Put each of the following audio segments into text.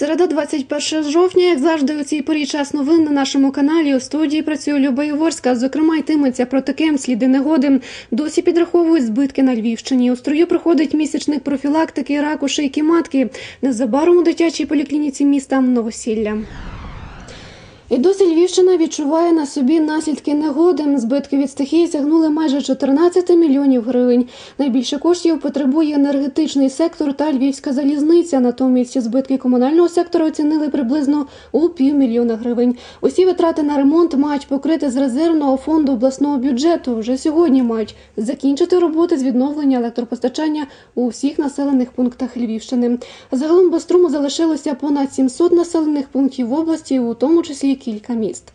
Середа 21 жовтня, як завжди, у цій порі час новин на нашому каналі. У студії працює Люба Єворська. Зокрема, йтиметься про таке сліди негоди. Досі підраховують збитки на Львівщині. У строю проходить місячник профілактики раку шийки матки. Незабаром у дитячій поліклініці міста Новосілля. І досі Львівщина відчуває на собі наслідки негоди. Збитки від стихії сягнули майже 14 мільйонів гривень. Найбільше коштів потребує енергетичний сектор та львівська залізниця. Натомість збитки комунального сектора оцінили приблизно у півмільйона гривень. Усі витрати на ремонт мають покрити з резервного фонду обласного бюджету. Вже сьогодні мають закінчити роботи з відновлення електропостачання у всіх населених пунктах Львівщини. Загалом без струму залишилося понад 700 населених пунктів в області, у тому числі кілька міст.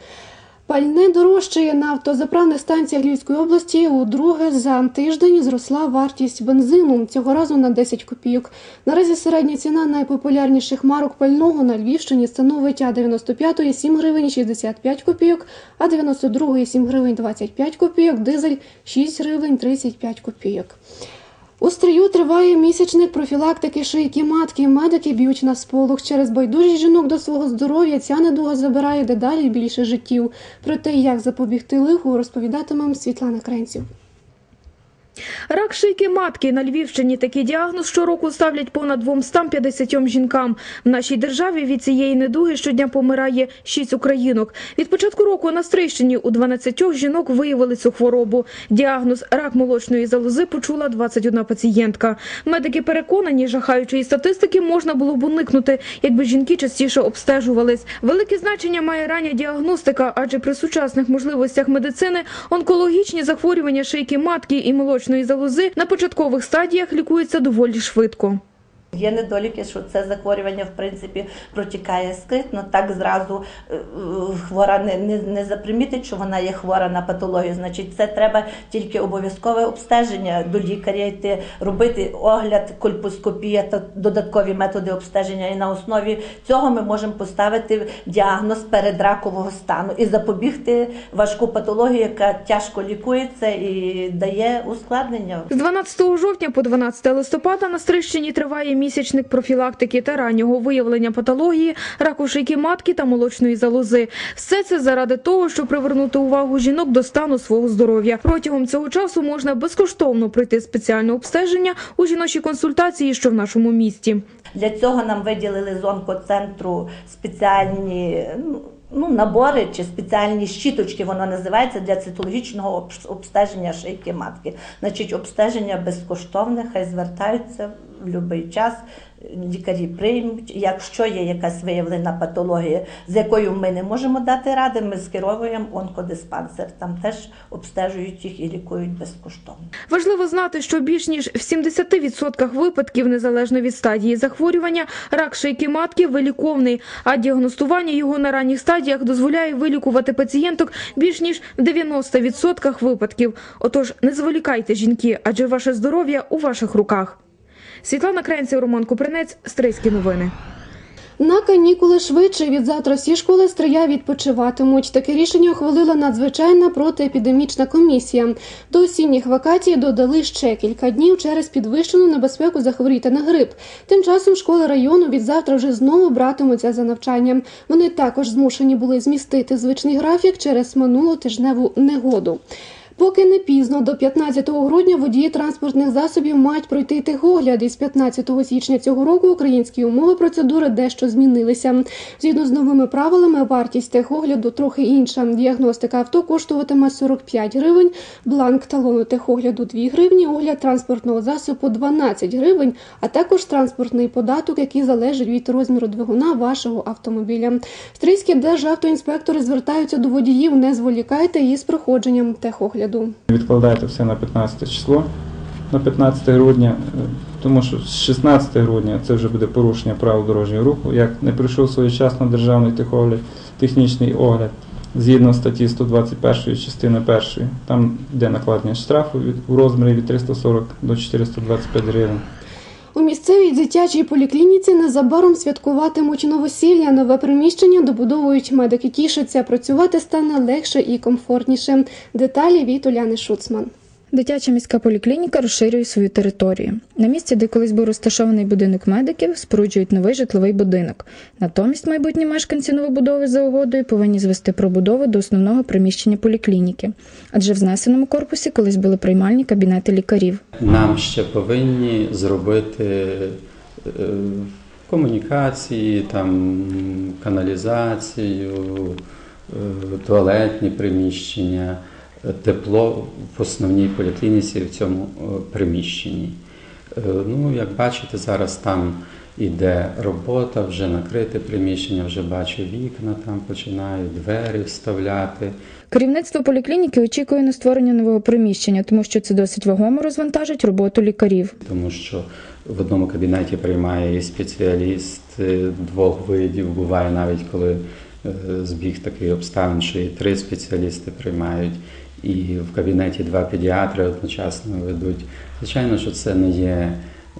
Пальне дорожчає на автозаправних станціях Львівської області. Удруге за тиждень зросла вартість бензину цього разу на 10 копійок. Наразі середня ціна найпопулярніших марок пального на Львівщині становить а 95 7 гривень 65 копійок, а 92 7 гривень 25 копійок, дизель 6 гривень 35 копійок. У стрію триває місячник профілактики шийки матки. Медики б'ють на сполох. Через байдужість жінок до свого здоров'я ця недуга забирає дедалі більше життів. Про те, як запобігти лиху, розповідатиме Світлана Кренців. Рак шийки матки на Львівщині такий діагноз щороку ставлять понад 250 жінкам. В нашій державі від цієї недуги щодня помирає 6 українок. Від початку року на Стрийщині у 12 жінок виявили цю хворобу. Діагноз рак молочної залози почула 21 пацієнтка. Медики переконані, жахаючої статистики можна було б уникнути, якби жінки частіше обстежувались. Велике значення має рання діагностика, адже при сучасних можливостях медицини онкологічні захворювання шийки матки і молочної залози на початкових стадіях лікується доволі швидко. Є недоліки, що це захворювання в принципі протікає скритно. Так зразу е, хвора не, не, не запримітить, що вона є хвора на патологію. Значить, це треба тільки обов'язкове обстеження до лікаря йти, робити огляд, кольпоскопія та додаткові методи обстеження. І на основі цього ми можемо поставити діагноз передракового стану і запобігти важку патологію, яка тяжко лікується і дає ускладнення. З 12 жовтня по 12 листопада на Стрищині триває місячник профілактики та раннього виявлення патології, раку шийки матки та молочної залози. Все це заради того, щоб привернути увагу жінок до стану свого здоров'я. Протягом цього часу можна безкоштовно пройти спеціальне обстеження у жіночій консультації, що в нашому місті. Для цього нам виділили з онкоцентру спеціальні. Ну, набори чи спеціальні щіточки, воно називається для цитологічного обстеження шийки матки. Значить, обстеження безкоштовне, хай звертаються в будь-який час. Лікарі приймуть. Якщо є якась виявлена патологія, з якою ми не можемо дати ради, ми скеровуємо онкодиспансер. Там теж обстежують їх і лікують безкоштовно. Важливо знати, що більш ніж в 70% випадків, незалежно від стадії захворювання, рак шийки матки виліковний, а діагностування його на ранніх стадіях дозволяє вилікувати пацієнток більш ніж в 90% випадків. Отож, не зволікайте жінки, адже ваше здоров'я у ваших руках. Світлана Кренців, Роман Купринець, Стрийські новини. На канікули швидше від завтра всі школи стрия відпочиватимуть. Таке рішення ухвалила надзвичайна протиепідемічна комісія. До осінніх вакацій додали ще кілька днів через підвищену небезпеку захворіти на грип. Тим часом школи району від завтра вже знову братимуться за навчанням. Вони також змушені були змістити звичний графік через минулотижневу негоду. Поки не пізно, до 15 грудня водії транспортних засобів мають пройти техогляд. Із 15 січня цього року українські умови процедури дещо змінилися. Згідно з новими правилами, вартість техогляду трохи інша. Діагностика авто коштуватиме 45 гривень, бланк талону техогляду 2 гривні, огляд транспортного засобу 12 гривень, а також транспортний податок, який залежить від розміру двигуна вашого автомобіля. Стрийські державтоінспектори звертаються до водіїв, не зволікайте із проходженням техогляду. Відкладайте все на 15 число, на 15 грудня, тому що з 16 грудня це вже буде порушення правил дорожнього руху. Як не прийшов своєчасно державний технічний огляд згідно статті 121 частини 1, там йде накладення штрафу у розмірі від 340 до 425 гривень. Місцевій дитячій поліклініці незабаром святкуватимуть новосілля. Нове приміщення добудовують медики. Тішаться. Працювати стане легше і комфортніше. Деталі від Уляни Шуцман. Дитяча міська поліклініка розширює свою територію. На місці, де колись був розташований будинок медиків, споруджують новий житловий будинок. Натомість майбутні мешканці новобудови за угодою повинні звести пробудову до основного приміщення поліклініки, адже в знесеному корпусі колись були приймальні кабінети лікарів. Нам ще повинні зробити е, комунікації, там, каналізацію, е, туалетні приміщення, тепло в основній поліклініці в цьому е, приміщенні. Е, Ну, як бачите, зараз там іде робота, вже накрите приміщення, вже бачу вікна, там починають двері вставляти. Керівництво поліклініки очікує на створення нового приміщення, тому що це досить вагомо розвантажить роботу лікарів. тому що в одному кабінеті приймає і спеціаліст е, двох видів. Буває навіть коли збіг такий обставин, що і три спеціалісти приймають, і в кабінеті два педіатри одночасно ведуть. Звичайно, що це не є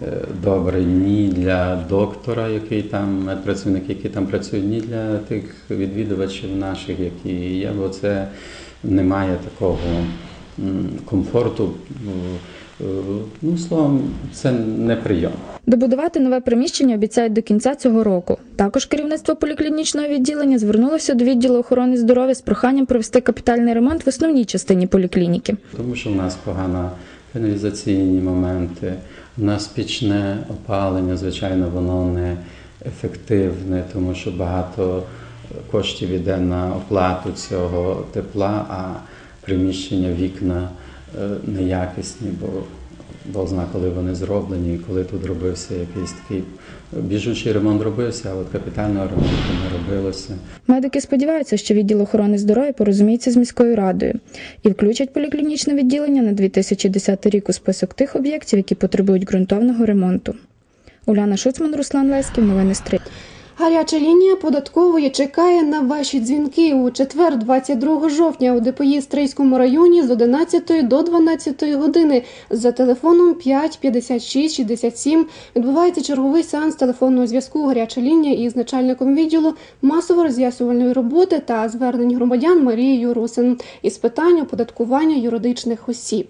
е, добре ні для доктора, який там медпрацівник, який там працює, ні для тих відвідувачів наших, які є, бо це немає такого комфорту. Е, Ну, словом, це не прийом. Добудувати нове приміщення обіцяють до кінця цього року. Також керівництво поліклінічного відділення звернулося до відділу охорони здоров'я з проханням провести капітальний ремонт в основній частині поліклініки. Тому що в нас погано каналізаційні моменти, у нас пічне опалення, звичайно, воно не ефективне, тому що багато коштів йде на оплату цього тепла, а приміщення, вікна неякісні, бо Бог зна, коли вони зроблені, коли тут робився якийсь такий біжучий ремонт робився, а от капітального ремонту не робилося. Медики сподіваються, що відділ охорони здоров'я порозуміється з міською радою і включать поліклінічне відділення на 2010 рік у список тих об'єктів, які потребують ґрунтовного ремонту. Уляна Шуцман, Руслан Леськів, новини Стрит. Гаряча лінія податкової чекає на ваші дзвінки у четвер, 22 жовтня, у ДПІ Стрийському районі з 11 до 12 години за телефоном 5 56 67 відбувається черговий сеанс телефонного зв'язку. Гаряча лінія із начальником відділу масово-роз'ясувальної роботи та звернень громадян Марією Русин із питань оподаткування юридичних осіб.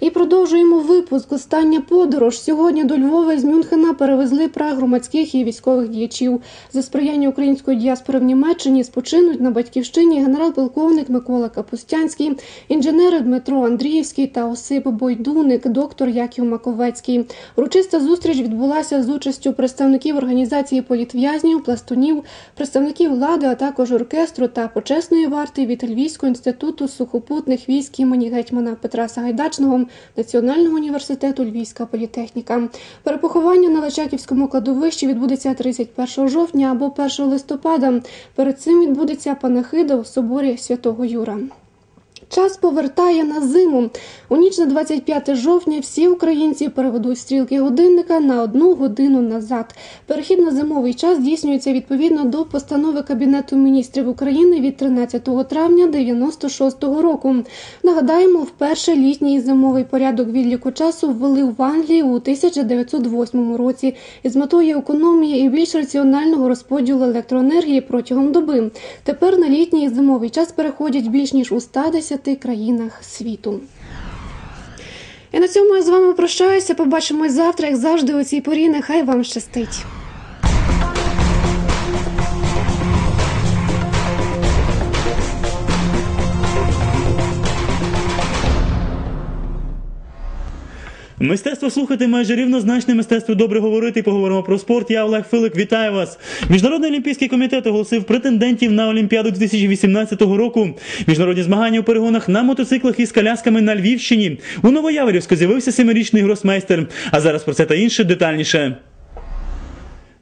І продовжуємо випуск. Остання подорож. Сьогодні до Львова з Мюнхена перевезли прах громадських і військових діячів. За сприяння української діаспори в Німеччині спочинуть на батьківщині генерал-полковник Микола Капустянський, інженери Дмитро Андріївський та Осип Бойдуник, доктор Яків Маковецький. Урочиста зустріч відбулася з участю представників організації політв'язнів, пластунів, представників влади, а також оркестру та почесної варти від Львівського інституту сухопутних військ імені гетьмана Петра Сагайдачного Національного університету Львівська політехніка. Перепоховання на Личаківському кладовищі відбудеться 31 жовтня або 1 листопада. Перед цим відбудеться панахида у соборі святого Юра. Час повертає на зиму. У ніч на 25 жовтня всі українці переведуть стрілки годинника на одну годину назад. Перехід на зимовий час здійснюється відповідно до постанови Кабінету міністрів України від 13 травня 96-го року. Нагадаємо, вперше літній зимовий порядок відліку часу ввели в Англії у 1908 році із метою економії і більш раціонального розподілу електроенергії протягом доби. Тепер на літній і зимовий час переходять більш ніж у 110 країнах світу. І на цьому я з вами прощаюся. Побачимось завтра, як завжди, у цій порі. Нехай вам щастить. Мистецтво слухати майже рівнозначне мистецтво добре говорити. Поговоримо про спорт. Я Олег Филик. Вітаю вас. Міжнародний олімпійський комітет оголосив претендентів на Олімпіаду 2018 року. Міжнародні змагання у перегонах на мотоциклах із колясками на Львівщині. У Новояворівську з'явився семирічний гросмейстер. А зараз про це та інше детальніше.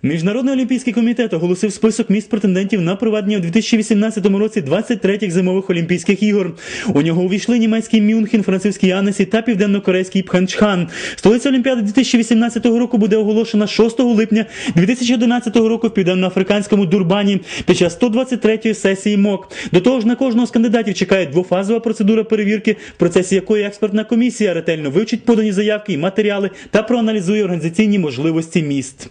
Міжнародний олімпійський комітет оголосив список місць претендентів на проведення у 2018 році 23-х зимових олімпійських ігор. У нього увійшли німецький Мюнхен, французький Аннесі та південно-корейський Пхенчхан. Столиця Олімпіади 2018 року буде оголошена 6 липня 2011 року в південноафриканському Дурбані під час 123-ї сесії МОК. До того ж, на кожного з кандидатів чекає двофазова процедура перевірки, в процесі якої експертна комісія ретельно вивчить подані заявки і матеріали та проаналізує організаційні можливості міст.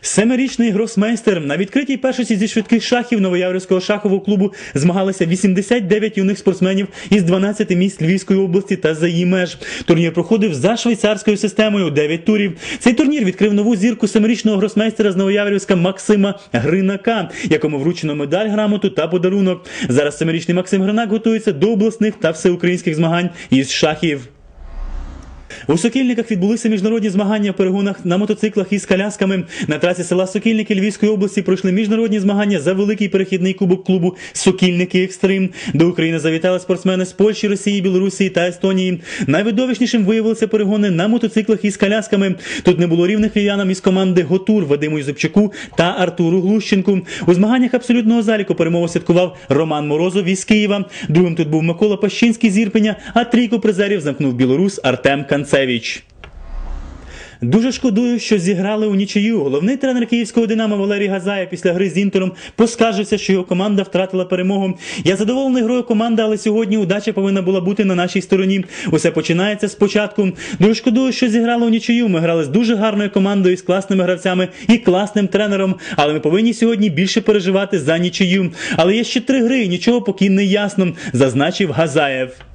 Семирічний гросмейстер на відкритій першості зі швидких шахів Новояврівського шахового клубу змагалися 89 юних спортсменів із 12 міст Львівської області та за її меж. Турнір проходив за швейцарською системою у 9 турів. Цей турнір відкрив нову зірку семирічного гросмейстера з Новояврівська Максима Гринака, якому вручено медаль, грамоту та подарунок. Зараз семирічний Максим Гринак готується до обласних та всеукраїнських змагань із шахів. У Сокільниках відбулися міжнародні змагання в перегонах на мотоциклах із колясками. На трасі села Сокільники Львівської області пройшли міжнародні змагання за великий перехідний кубок клубу Сокільники Екстрим. До України завітали спортсмени з Польщі, Росії, Білорусі та Естонії. Найвидовищнішим виявилися перегони на мотоциклах із колясками. Тут не було рівних львів'янам із команди Готур Вадиму Юзепчуку та Артуру Глущенку. У змаганнях абсолютного заліку перемогу святкував Роман Морозов із Києва. Другим тут був Микола Пащинський з Ірпеня, а трійку призерів замкнув білорус Артем Канцевич. Дуже шкодую, що зіграли у нічию. Головний тренер київського Динамо Валерій Газаєв після гри з Інтером поскаржився, що його команда втратила перемогу. Я задоволений грою команди, але сьогодні удача повинна була бути на нашій стороні. Усе починається спочатку. Дуже шкодую, що зіграли у нічию. Ми грали з дуже гарною командою, з класними гравцями і класним тренером. Але ми повинні сьогодні більше переживати за нічию. Але є ще три гри, і нічого поки не ясно, зазначив Газаєв.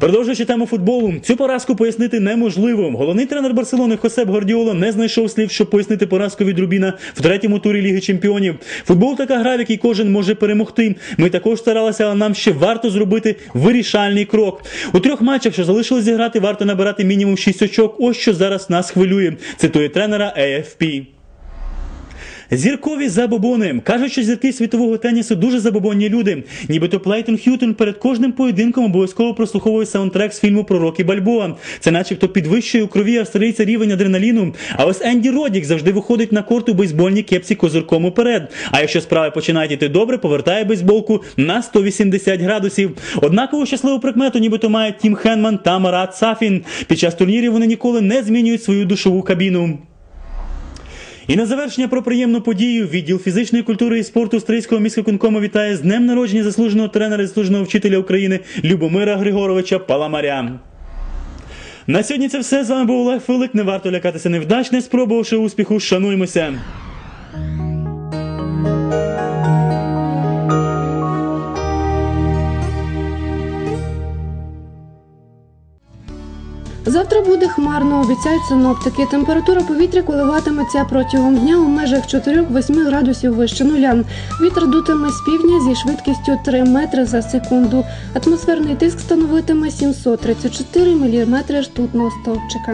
Продовжуючи тему футболу, цю поразку пояснити неможливо. Головний тренер Барселони Хосеп Гвардіола не знайшов слів, щоб пояснити поразку від Рубіна в третьому турі Ліги Чемпіонів. Футбол така гра, в якій кожен може перемогти. Ми також старалися, але нам ще варто зробити вирішальний крок. У трьох матчах, що залишилось зіграти, варто набирати мінімум 6 очок. Ось що зараз нас хвилює. Цитує тренера AFP. Зіркові забобони кажуть, що зірки світового тенісу дуже забобонні люди. Нібито Плейтон Х'ютон перед кожним поєдинком обов'язково прослуховує саундтрек з фільму про Рокі Бальбоа. Це, начебто, підвищує у крові австралійця рівень адреналіну. А ось Енді Родік завжди виходить на корт у бейсбольній кепці козирком уперед. А якщо справи починають іти добре, повертає бейсболку на 180 градусів. Однаково щасливу прикмету, нібито має Тім Хенман та Марат Сафін. Під час турнірів вони ніколи не змінюють свою душову кабіну. І на завершення про приємну подію відділ фізичної культури і спорту Стрийського міськвиконкому вітає з днем народження заслуженого тренера і заслуженого вчителя України Любомира Григоровича Паламаря. На сьогодні це все. З вами був Олег Филик. Не варто лякатися невдач, не спробувавши успіху. Шануймося. Завтра буде хмарно, обіцяють синоптики. Температура повітря коливатиметься протягом дня у межах 4-8 градусів вище нуля. Вітер дутиме з півдня зі швидкістю 3 метри за секунду. Атмосферний тиск становитиме 734 міліметри ртутного стовпчика.